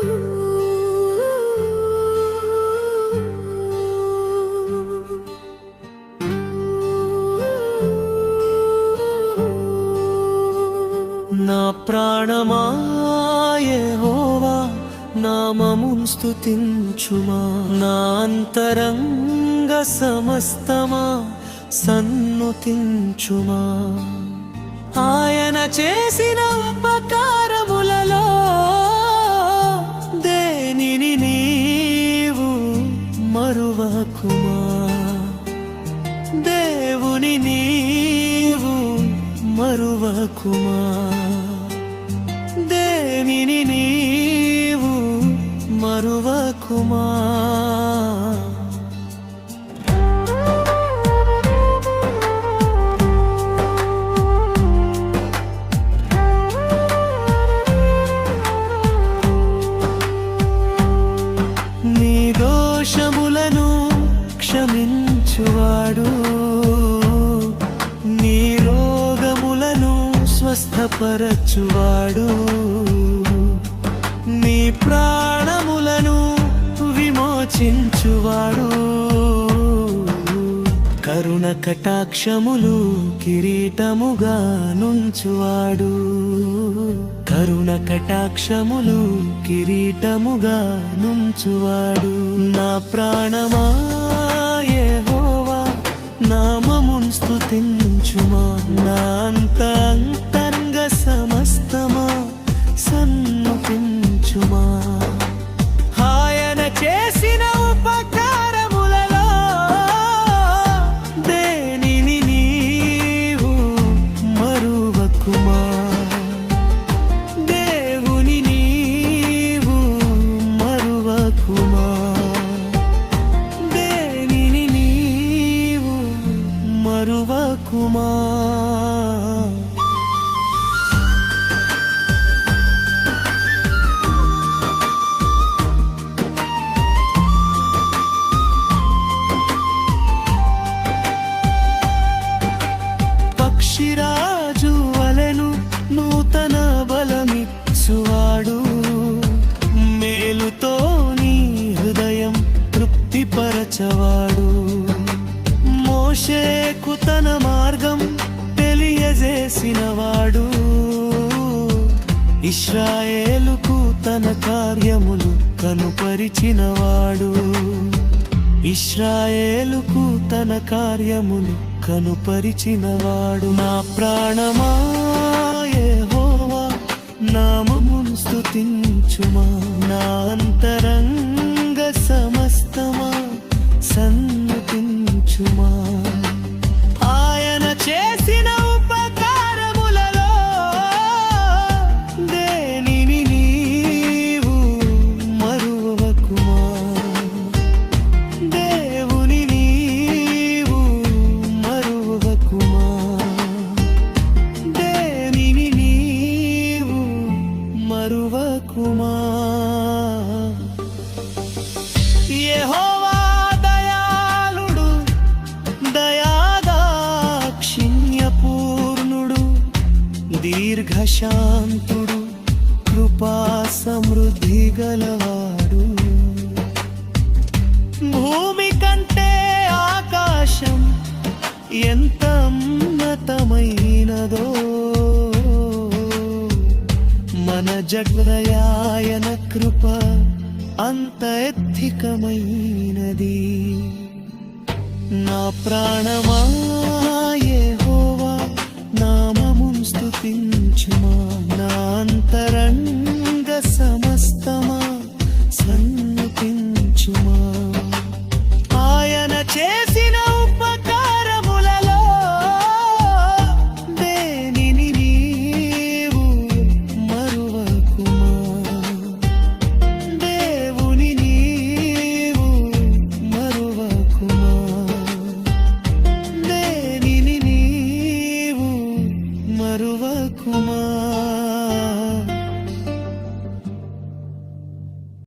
నా ప్రాణమాయహోవా నామమున్ స్తుతించుమా. నా అంతరంగ సమస్తమా సన్నుతించుమా. ఆయన చేసిన ఉపకారములలో మరువకుమా దేవుని నీవు మరువకుమా. దేవిని నీవు మరువకుమా? స్వస్థపరచువాడు నీ ప్రాణములను విమోచించువాడు. కరుణ కటాక్షములు కిరీటముగా నుంచువాడు. కరుణ కటాక్షములు కిరీటముగా నుంచువాడు. నా ప్రాణమా యెహోవా నామమున్ స్తుతించుమా. నా అంతా అంతరంగ చేసినవాడు ఇస్రాయేలుకు తన కార్యములు కనుపరిచినవాడు. ఇస్రాయేలుకు తన కార్యములు కనుపరిచినవాడు. నా ప్రాణమా హోవా నామమును స్థుతించుమా నా అంతరంగ దీర్ఘశాంతుడు కృపా సమృద్ధి గలవాడు. భూమి కంటే ఆకాశం ఎంత ఉన్నతమైనదో మన జగ్రయాయన కృప అంత ఎత్తికమైనది. నా ప్రాణమా నడిపించుమా నా